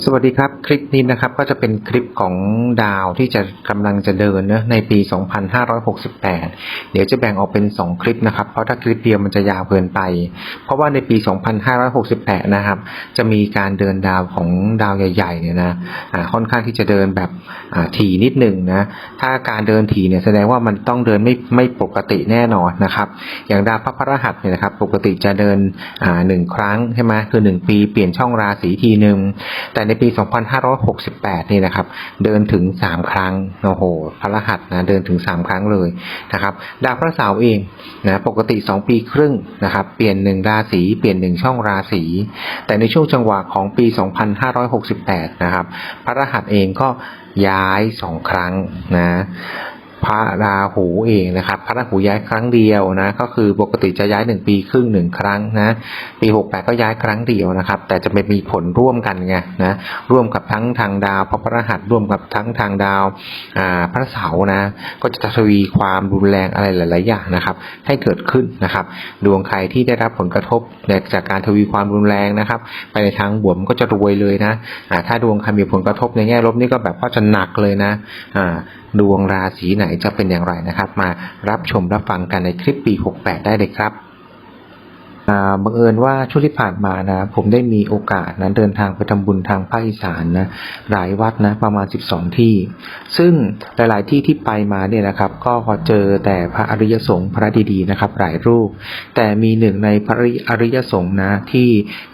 สวัสดีครับ คลิปนี้นะครับก็จะเป็นคลิปของดาวที่จะกำลังจะเดินเนะในปี 2568 เดี๋ยวจะแบ่งออกเป็น 2 คลิปนะครับ เพราะถ้าคลิปเดียวมันจะยาวเกินไป เพราะว่าในปี 2568 นะครับ จะมีการเดินดาวของดาวใหญ่ๆเนี่ยนะอ่าค่อนข้างที่จะเดินแบบอ่าถี่นิดหนึ่งนะถ้าการเดินถี่เนี่ยแสดงว่ามันต้องเดินไม่ไม่ปกติแน่นอนนะครับ อย่างดาวพระพฤหัสเนี่ยนะครับปกติจะเดินอ่าหนึ่งครั้งใช่ไหมคือ 1 ปีเปลี่ยนช่องราศีทีหนึ่งแต่ในในปี 2568 นี่นะครับ เดินถึง 3 ครั้งโอ้โหพระรหัสนะเดินถึง 3 ครั้งเลยนะครับดาวพระเสาร์เองนะปกติ 2 ปีครึ่งนะครับ เปลี่ยน 1 ราศีเปลี่ยน 1 ช่องราศีแต่ในช่วงจังหวะของปี 2568 นะครับ พระรหัสเองก็ย้าย 2 ครั้งนะ พระราหูเองนะครับ พระราหูย้ายครั้งเดียวนะ ก็คือปกติจะย้ายหนึ่งปีครึ่งหนึ่งครั้งนะ ปี68ก็ย้ายครั้งเดียวนะครับ แต่จะไม่มีผลร่วมกันไงนะ ร่วมกับทั้งทางดาวพระพฤหัสร่วมกับทั้งทางดาวพระเสาร์นะ ก็จะทวีความรุนแรงอะไรหลาย ๆ อย่างนะครับ ให้เกิดขึ้นนะครับ ดวงใครที่ได้รับผลกระทบจากการทวีความรุนแรงนะครับ ไปในทางบวมก็จะรวยเลยนะถ้าดวงใครมีผลกระทบในแง่ลบนี่ก็แบบว่าจะหนักเลยนะ อ่า ดวงราศีไหนจะเป็นอย่างไรนะครับ มารับชมรับฟังกันในคลิปปี 68 ได้เลยครับ บังเอิญว่าช่วงที่ผ่านมานะ ผมได้มีโอกาสนะเดินทางไปทำบุญทางภาคอีสานนะหลายวัดนะประมาณ 12 ที่ ซึ่งหลาย ๆ ที่ที่ไปมาเนี่ยนะครับ ก็พอเจอแต่พระอริยสงฆ์พระดี ๆ นะครับ หลายรูป แต่มีหนึ่งในพระอริยสงฆ์นะที่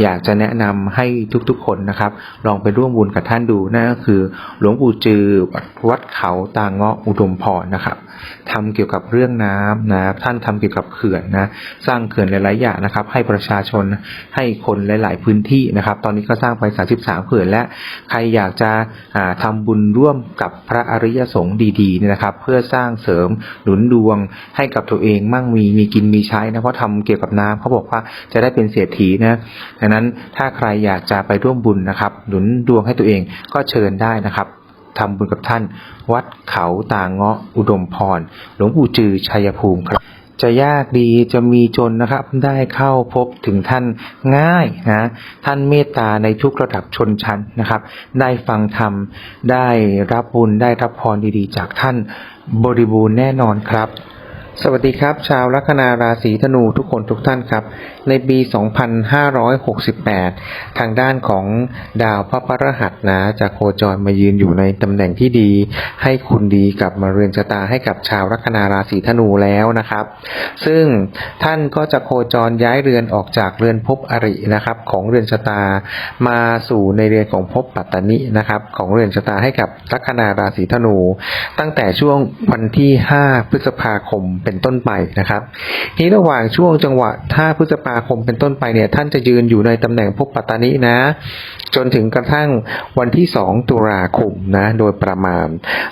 อยากจะแนะนำให้ทุก ๆ คนนะครับ ลองไปร่วมบุญกับท่านดูนั่นก็คือ หลวงปู่จือวัดเขาตางเงาะอุดมพรนะครับทำเกี่ยวกับเรื่องน้ำนะท่านทำเกี่ยวกับเขื่อนนะสร้างเขื่อนหลายๆอย่างนะครับให้ประชาชนให้คนหลาย ๆ พื้นที่นะครับ ตอนนี้ก็สร้างไป 33เขื่อนและใครอยากจะอ่าทำบุญร่วมกับพระอริยสงฆ์ดีๆเนี่ยนะครับ เพื่อสร้างเสริมหนุนดวงให้กับตัวเองมั่งมีมีกินมีใช้นะเพราะทำเกี่ยวกับน้ำเขาบอกว่าจะได้เป็นเศรษฐีนะดังนั้นถ้าใครอยากจะไปร่วมบุญนะครับ หนุนดวงให้ตัวเองก็เชิญได้นะครับทำบุญกับท่าน วัดเขาตางเงาะอุดมพร หลวงปู่จือชัยภูมิครับ จะยากดีจะมีจนนะครับ ได้เข้าพบถึงท่านง่ายนะท่านเมตตาในทุกระดับชนชั้นนะครับ ได้ฟังธรรม ได้รับบุญได้รับพรดีๆ จากท่านบริบูรณ์แน่นอนครับ สวัสดีครับ ชาวลัคนาราศีธนูทุกคนทุกท่านครับ ในปี 2568 ทางด้านของดาวพระพฤหัสนะจะโคจรมายืนอยู่ในตำแหน่งที่ดี ให้คุณดีกับมาเรือนชะตาให้กับชาวลัคนาราศีธนูแล้วนะครับ ซึ่งท่านก็จะโคจรย้ายเรือนออกจากเรือนภพอรินะครับ ของเรือนชะตามาสู่ในเรือนของภพปัตตนินะครับ ของเรือนชะตาให้กับลัคนาราศีธนู ตั้งแต่ช่วงวันที่ 5 พฤษภาคมเป็นต้นไปนะครับ ที่ระหว่างช่วงจังหวะ 5 พฤษภาคมเป็นต้นไปเนี่ยท่านจะยืนอยู่ในตำแหน่งภพปัตตานินะ จนถึงกระทั่งวันที่ 2 ตุลาคมนะโดยประมาณ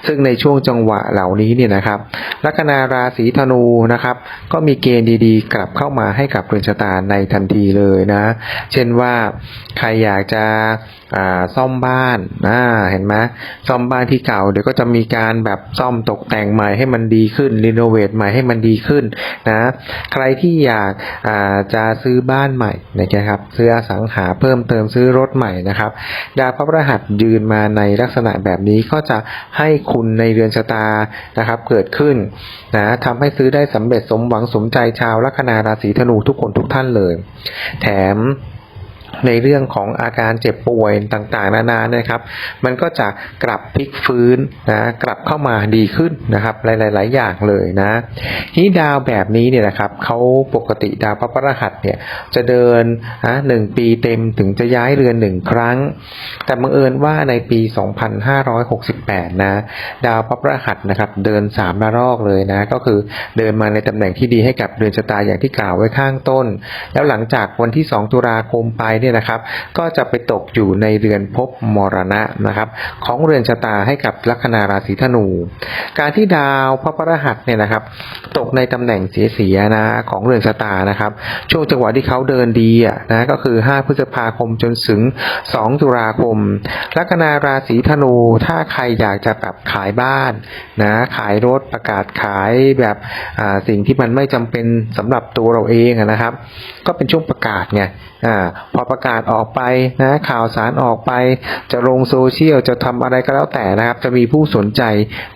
ซึ่งในช่วงจังหวะเหล่านี้เนี่ยนะครับลัคนาราศีธนูนะครับ ก็มีเกณฑ์ดีๆ กลับเข้ามาให้กับเรือนชะตาในทันทีเลยนะ เช่นว่าใครอยากจะอ่าซ่อมบ้านอ่าเห็นไหมซ่อมบ้านที่เก่าเดี๋ยวก็จะมีการแบบซ่อมตกแต่งใหม่ให้มันดีขึ้นรีโนเวทใหม่ให้มันดีขึ้นนะ ใครที่อยากอ่าจะซื้อบ้านใหม่นะครับ ซื้ออสังหาเพิ่มเติมซื้อรถใหม่นะครับ ดาวพระพฤหัสยืนมาในลักษณะแบบนี้ก็จะให้คุณในเรือนชะตานะครับ เกิดขึ้นนะทำให้ซื้อได้สำเร็จสมหวังสมใจชาวลัคนาราศีธนูทุกคนทุกท่านเลย แถม ในเรื่องของอาการเจ็บป่วยต่างๆ นานานะครับ มันก็จะกลับพลิกฟื้นนะกลับเข้ามาดีขึ้นนะครับ หลายๆ อย่างเลยนะที่ดาวแบบนี้เนี่ยนะครับเขาปกติดาวพระพฤหัสเนี่ยจะเดินนะหนึ่งปีเต็มถึงจะย้ายเรือนหนึ่งครั้ง แต่บังเอิญว่าในปี 2568 นะดาวพระพฤหัสนะครับเดินสามระลอกเลยนะก็คือเดินมาในตำแหน่งที่ดีให้กับเรือนชะตาอย่างที่กล่าวไว้ข้างต้น แล้วหลังจากวันที่ 2 ตุลาคมไปเนี่ยนะครับ ก็จะไปตกอยู่ในเรือนภพมรณะนะครับ ของเรือนชะตาให้กับลัคนาราศีธนู การที่ดาวพระพฤหัสเนี่ยนะครับ ตกในตำแหน่งเสียๆนะของเรือนชะตานะครับ ช่วงจังหวะที่เขาเดินดีอะนะก็คือ 5 พฤษภาคมจนถึง 2 ตุลาคม ลัคนาราศีธนูถ้าใครอยากจะแบบขายบ้านนะขายรถประกาศขายแบบสิ่งที่มันไม่จำเป็นสำหรับตัวเราเองนะครับ ก็เป็นช่วงประกาศไงอ่าพอประกาศออกไปนะข่าวสารออกไป จะลงโซเชียลจะทำอะไรก็แล้วแต่นะครับ จะมีผู้สนใจ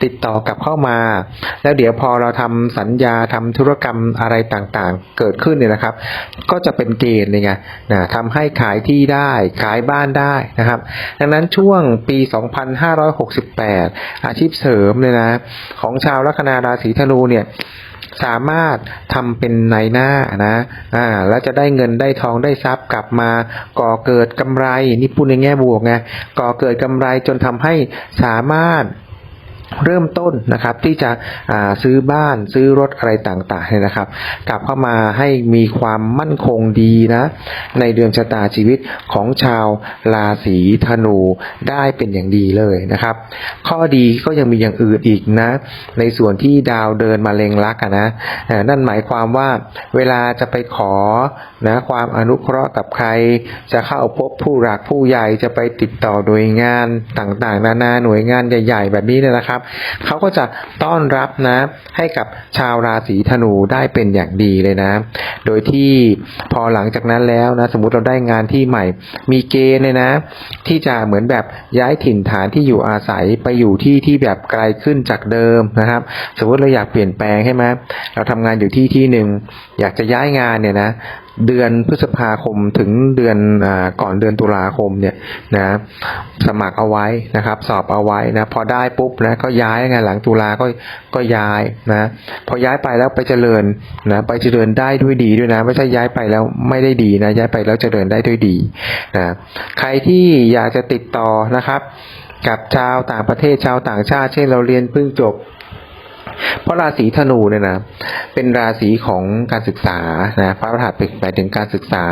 ติดต่อกลับเข้ามา แล้วเดี๋ยวพอเราทำสัญญาทำธุรกรรมอะไรต่างๆ เกิดขึ้นเนี่ยนะครับ ก็จะเป็นเกณฑ์เลยไงนะทำให้ขายที่ได้ขายบ้านได้นะครับ ดังนั้นช่วงปี 2568 อาชีพเสริมเลยนะ ของชาวลัคนาราศีธนูเนี่ย สามารถทำเป็นนายหน้านะ อ่า แล้วจะได้เงินได้ทองได้ทรัพย์กลับมา ก่อเกิดกำไร นี่พูดในแง่บวกไง ก่อเกิดกำไรจนทำให้สามารถ เริ่มต้นนะครับที่จะซื้อบ้านซื้อรถอะไรต่างๆเนี่ยนะครับ กลับเข้ามาให้มีความมั่นคงดีนะ ในเดือนชะตาชีวิตของชาวราศีธนูได้เป็นอย่างดีเลยนะครับ ข้อดีก็ยังมีอย่างอื่นอีกนะ ในส่วนที่ดาวเดินมาเล็งรักะนะนั่นหมายความว่าเวลาจะไปขอนะความอนุเคราะห์กับใคร จะเข้าพบผู้หลักผู้ใหญ่จะไปติดต่อหน่วยงานต่างๆ นานาหน่วยงานใหญ่ ๆ แบบนี้เนี่ยนะครับเขาก็จะต้อนรับนะให้กับชาวราศีธนูได้เป็นอย่างดีเลยนะ โดยที่พอหลังจากนั้นแล้วนะสมมุติเราได้งานที่ใหม่ มีเกณฑ์เลยนะ ที่จะเหมือนแบบย้ายถิ่นฐานที่อยู่อาศัยไปอยู่ที่ที่แบบไกลขึ้นจากเดิมนะครับ สมมติเราอยากเปลี่ยนแปลงใช่ไหมเราทำงานอยู่ที่ที่หนึ่งอยากจะย้ายงานเนี่ยนะ เดือนพฤษภาคมถึงเดือนอก่อนเดือนตุลาคมเนี่ยนะสมัครเอาไว้นะครับ สอบเอาไว้นะพอได้ปุ๊บนะก็ย้ายไงหลังตุลาก็ก็ย้ายนะพอย้ายไปแล้วไปเจริญนะไปเจริญได้ด้วยดีด้วยนะ ไม่ใช่ย้ายไปแล้วไม่ได้ดีนะย้ายไปแล้วเจริญได้ด้วยดีนะใครที่อยากจะติดต่อนะครับ กับชาวต่างประเทศชาวต่างชาติ เช่นเราเรียนเพิ่งจบ เพราะราศีธนูเนี่ยนะเป็นราศีของการศึกษานะพระประหัสเป็นไปถึงการศึกษา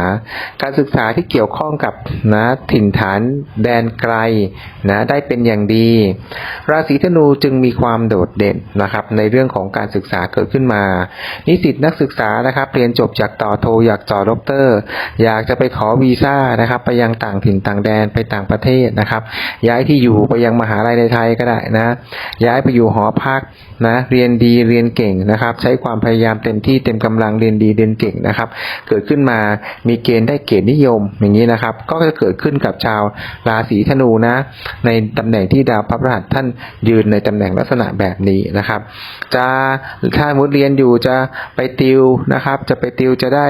การศึกษาที่เกี่ยวข้องกับนะถิ่นฐานแดนไกลนะได้เป็นอย่างดี ราศีธนูจึงมีความโดดเด่นนะครับในเรื่องของการศึกษาเกิดขึ้นมา นิสิตนักศึกษานะครับเรียนจบจากต่อโทอยากต่อด็อกเตอร์ อยากจะไปขอวีซ่านะครับไปยังต่างถิ่นต่างแดนไปต่างประเทศนะครับ ย้ายที่อยู่ไปยังมหาลัยในไทยก็ได้นะ ย้ายไปอยู่หอพักนะเรียนดีเรียนเก่งนะครับ ใช้ความพยายามเต็มที่เต็มกำลังเรียนดีเรียนเก่งนะครับ เกิดขึ้นมามีเกณฑ์ได้เกียรตินิยมอย่างนี้นะครับ ก็จะเกิดขึ้นกับชาวราศีธนูนะ ในตำแหน่งที่ดาวพระพฤหัสท่านยืนในตำแหน่งลักษณะแบบนี้นะครับ จะถ้ามุดเรียนอยู่จะไปติวนะครับ จะไปติวจะได้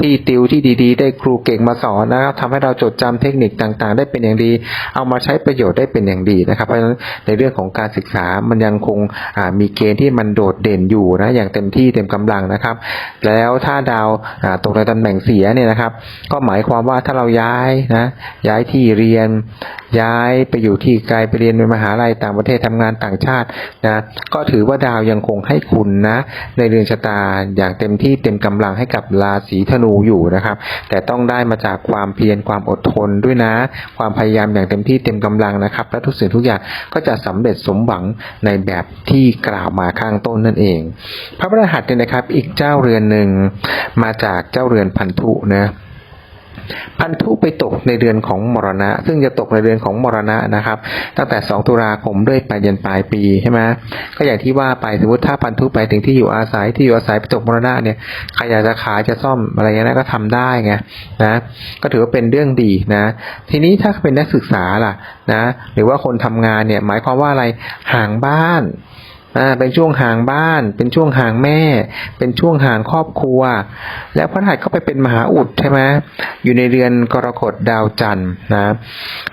ที่ติวที่ดีๆ ได้ครูเก่งมาสอนนะครับทำให้เราจดจำเทคนิคต่างๆ ได้เป็นอย่างดี เอามาใช้ประโยชน์ได้เป็นอย่างดีนะครับ เพราะฉะนั้นในเรื่องของการศึกษามันยังคงมีเกณฑ์ที่มันโดดเด่นอยู่นะอย่างเต็มที่เต็มกำลังนะครับ แล้วถ้าดาวตกในตำแหน่งเสียเนี่ยนะครับ ก็หมายความว่าถ้าเราย้ายนะย้ายที่เรียน ย้ายไปอยู่ที่ไกลไปเรียนในมหาลัยต่างประเทศทำงานต่างชาตินะก็ถือว่าดาวยังคงให้คุณนะในเรือนชะตาอย่างเต็มที่เต็มกำลังให้กับราศีธนูอยู่นะครับ แต่ต้องได้มาจากความเพียรความอดทนด้วยนะ ความพยายามอย่างเต็มที่เต็มกำลังนะครับ และทุกสิ่งทุกอย่างก็จะสำเร็จสมหวังในแบบที่กล่าวมาข้างต้นนั่นเอง พระพรหัสเนี่ยนะครับ อีกเจ้าเรือนหนึ่งมาจากเจ้าเรือนพันธุนะ พันธุไปตกในเดือนของมรณะ ซึ่งจะตกในเดือนของมรณะนะครับ ตั้งแต่ 2 ตุลาคมด้วยไปยันปลายปีใช่ไหมก็อย่างที่ว่าไปสมมติถ้าพันธุไปถึงที่อยู่อาศัยที่อยู่อาศัยไปตกมรณะเนี่ยใครอยากจะขายจะซ่อมอะไรเงี้ยนะก็ทำได้ไงนะก็ถือว่าเป็นเรื่องดีนะ ทีนี้ถ้าเป็นนักศึกษาล่ะนะหรือว่าคนทำงานเนี่ยหมายความว่าอะไรห่างบ้าน อ่าเป็นช่วงห่างบ้าน เป็นช่วงห่างแม่ เป็นช่วงห่างครอบครัว แล้วพระหัสก็ไปเป็นมหาอุดใช่ไหมอยู่ในเรือนกรกฎดาวจันทร์นะ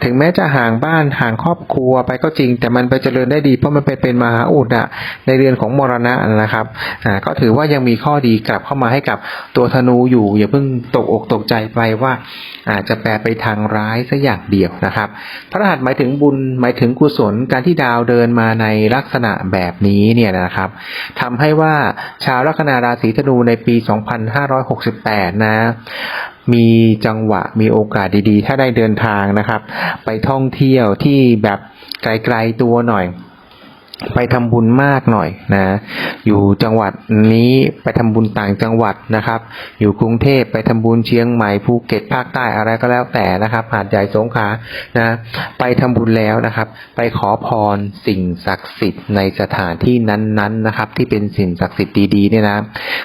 ถึงแม้จะห่างบ้านห่างครอบครัวไปก็จริง แต่มันไปเจริญได้ดีเพราะมันไปเป็นมหาอุดอะในเรือนของมรณะนะครับอ่าก็ถือว่ายังมีข้อดีกลับเข้ามาให้กับตัวธนูอยู่ อย่าเพิ่งตกอกตกใจไปว่า อาจจะแปลไปทางร้ายสักอย่างเดียวนะครับ พระหัสหมายถึงบุญหมายถึงกุศลการที่ดาวเดินมาในลักษณะแบบนี้เนี่ยนะครับทำให้ว่าชาวลัคนาราศีธนูในปี 2568 นะ มีจังหวะมีโอกาสดีๆ ถ้าได้เดินทางนะครับ ไปท่องเที่ยวที่แบบไกลๆตัวหน่อย ไปทำบุญมากหน่อยนะ อยู่จังหวัดนี้ไปทำบุญต่างจังหวัดนะครับ อยู่กรุงเทพไปทำบุญเชียงใหม่ภูเก็ตภาคใต้อะไรก็แล้วแต่นะครับ หาดใหญ่สงขลานะ ไปทำบุญแล้วนะครับ ไปขอพรสิ่งศักดิ์สิทธิ์ในสถานที่นั้นๆนะครับ ที่เป็นสิ่งศักดิ์สิทธิ์ดีๆเนี่ยนะ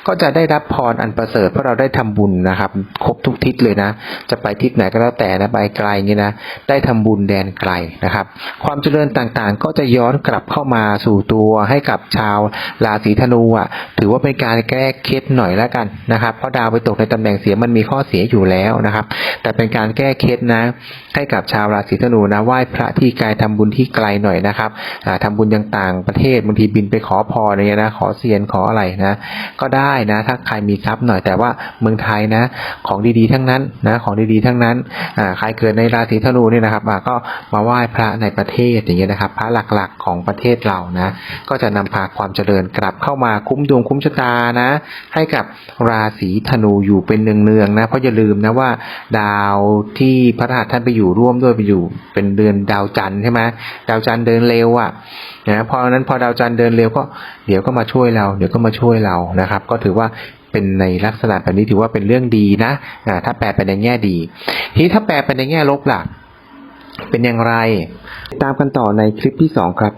ก็จะได้รับพรอันประเสริฐเพราะเราได้ทำบุญนะครับ ครบทุกทิศเลยนะ จะไปทิศไหนก็แล้วแต่นะไปไกลอย่างนี้นะ ได้ทำบุญแดนไกลนะครับ ความเจริญต่างๆ ก็จะย้อนกลับเข้ามาาสู่ตัวให้กับชาวราศีธนูอะ ถือว่าเป็นการแก้เคล็ดหน่อยแล้วกันนะครับ เพราะดาวไปตกในตำแหน่งเสียมันมีข้อเสียอยู่แล้วนะครับ แต่เป็นการแก้เคล็ดนะ ให้กับชาวราศีธนูนะไหว้พระที่ไกลทำบุญที่ไกลหน่อยนะครับอ่าทำบุญยังต่างประเทศบางทีบินไปขอพรอะไรเงี้ยนะขอเซียนขออะไรนะ ก็ได้นะ ถ้าใครมีทรัพย์หน่อยแต่ว่าเมืองไทยนะ ของดีๆทั้งนั้นนะของดีๆทั้งนั้นใครเกิดในราศีธนูเนี่ยนะครับก็มาไหว้พระในประเทศอย่างเงี้ยนะครับ พระหลักๆของประเทศเรานะก็จะนำพาความเจริญกลับเข้ามาคุ้มดวงคุ้มชะตานะ ให้กับราศีธนูอยู่เป็นเนืองๆนะเพราะอย่าลืมนะว่า ดาวที่พระรหัสท่านไปอยู่ร่วมด้วยไปอยู่เป็นเดือนดาวจันทร์ใช่ไหมดาวจันทร์เดินเร็วอะนะพอนั้นพอดาวจันทร์เดินเร็วก็เดี๋ยวก็มาช่วยเรา เดี๋ยวก็มาช่วยเรานะครับ ก็ถือว่าเป็นในลักษณะแบบนี้ถือว่าเป็นเรื่องดีนะถ้าแปลไปในแง่ดี ทีนี้ถ้าแปลไปในแง่ลบล่ะ เป็นอย่างไร ตามกันต่อในคลิปที่สองครับ